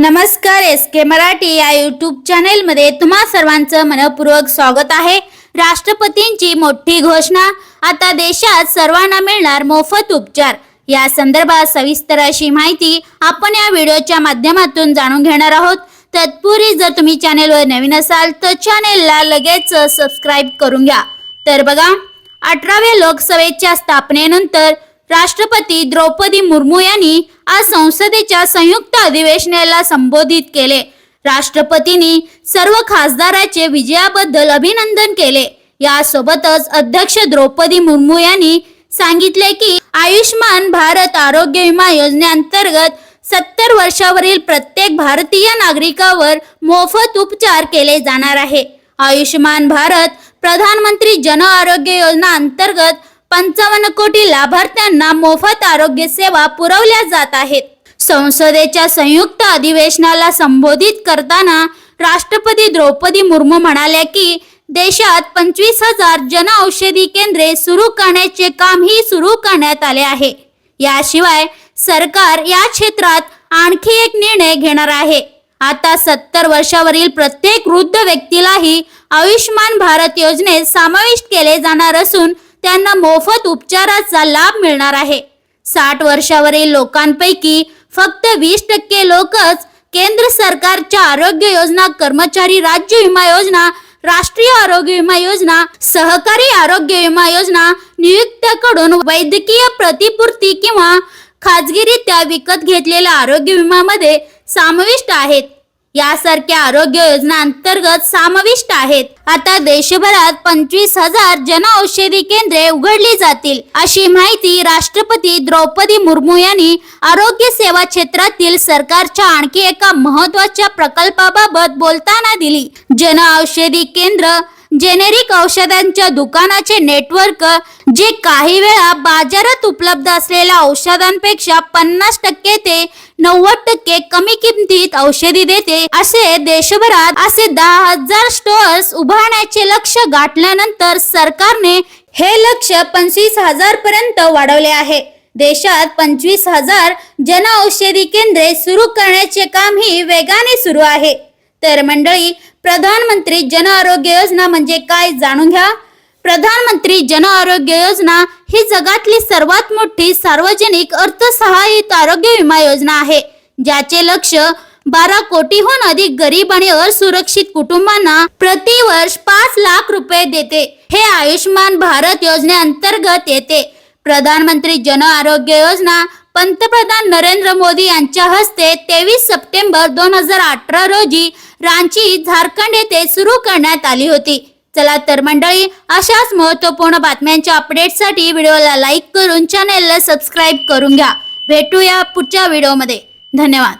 नमस्कार एस के मराठी या यूट्यूब चॅनेलमध्ये तुम्हा सर्वांचं मनपूर्वक स्वागत आहे. राष्ट्रपतींची मोठी घोषणा आता देशात सर्वांना मिळणार मोफत उपचार. या संदर्भात सविस्तर अशी माहिती आपण या व्हिडिओच्या माध्यमातून जाणून घेणार आहोत. तत्पूर्वी जर तुम्ही चॅनेलवर नवीन असाल तर चॅनेलला लगेच सबस्क्राईब करून घ्या. तर बघा अठराव्या लोकसभेच्या स्थापनेनंतर राष्ट्रपती द्रौपदी मुर्मू यांनी आज संसदेच्या संयुक्त अधिवेशनाला संबोधित केले. राष्ट्रपतींनी सर्व खासदाराचे विजयाबद्दल अभिनंदन केले. यासोबतच अध्यक्ष द्रौपदी मुर्मू यांनी सांगितले की आयुष्मान भारत आरोग्य विमा योजनेअंतर्गत सत्तर वर्षावरील प्रत्येक भारतीय नागरिकावर मोफत उपचार केले जाणार आहे. आयुष्मान भारत प्रधानमंत्री जन आरोग्य योजना अंतर्गत पंचावन्न कोटी लाभार्थ्यांना मोफत आरोग्य सेवा पुरवल्या जात आहेत. संसदेच्या संयुक्त अधिवेशनाला संबोधित करताना राष्ट्रपती द्रौपदी मुर्मू म्हणाल्या की देशात पंचवीस हजार जन औषधी केंद्रे सुरू करण्याचे कामही सुरू करण्यात आले आहे. याशिवाय सरकार या क्षेत्रात आणखी एक निर्णय घेणार आहे. आता सत्तर वर्षावरील प्रत्येक वृद्ध व्यक्तीलाही आयुष्मान भारत योजनेत समाविष्ट केले जाणार असून त्यांना मोफत उपचाराचा लाभ मिळणार आहे. साठ वर्षावरील लोकांपैकी फक्त वीस टक्के लोकच केंद्र सरकारच्या आरोग्य योजना कर्मचारी राज्य विमा योजना राष्ट्रीय आरोग्य विमा योजना सहकारी आरोग्य विमा योजना नियुक्त्याकडून वैद्यकीय प्रतिपूर्ती किंवा खाजगीरित्या विकत घेतलेल्या आरोग्य विमामध्ये समाविष्ट आहेत. यासारख्या आरोग्य योजना अंतर्गत समाविष्ट आहेत. आता देशभरात पंचवीस हजार जन औषधी केंद्रे उघडली जातील अशी माहिती राष्ट्रपती द्रौपदी मुर्मू यांनी आरोग्य सेवा क्षेत्रातील सरकारच्या आणखी एका महत्त्वाच्या प्रकल्पाबाबत बोलताना दिली. जन औषधी केंद्र जेनेरिक औषधांच्या दुकानाचे नेटवर्क जे काही वेळा बाजारात उपलब्ध असलेल्या औषधांपेक्षा पन्नास टक्के ते नव्वद टक्के कमी किमतीत औषधी देते असे देशभरात असे दहा हजार स्टोअर्स उभारण्याचे लक्ष गाठल्यानंतर सरकारने हे लक्ष पंचवीस हजार पर्यंत वाढवले आहे. देशात पंचवीस हजार जन औषधी केंद्रे सुरू करण्याचे कामही वेगाने सुरू आहे. तर मंडळी प्रधानमंत्री जन आरोग्य योजना म्हणजे काय जाणून घ्या. प्रधानमंत्री जन आरोग्य योजना ही जगातली सर्वात मोठी सार्वजनिक अर्थसहाय्यित आरोग्य विमा योजना आहे ज्याचे लक्ष बारा कोटीहून अधिक गरीब आणि असुरक्षित कुटुंबांना प्रतिवर्ष पाच लाख रुपये देते. हे आयुष्यमान भारत योजनेअंतर्गत येते. प्रधानमंत्री जन आरोग्य योजना पंतप्रधान नरेंद्र मोदी यांच्या हस्ते तेवीस सप्टेंबर दोन हजार अठरा रोजी रांची झारखंड येथे सुरू करण्यात आली होती. चला तर मंडळी अशाच महत्त्वपूर्ण बातम्यांच्या अपडेटसाठी व्हिडिओला लाईक करून चॅनेलला सबस्क्राईब करून घ्या. भेटूया पुढच्या व्हिडिओमध्ये. धन्यवाद.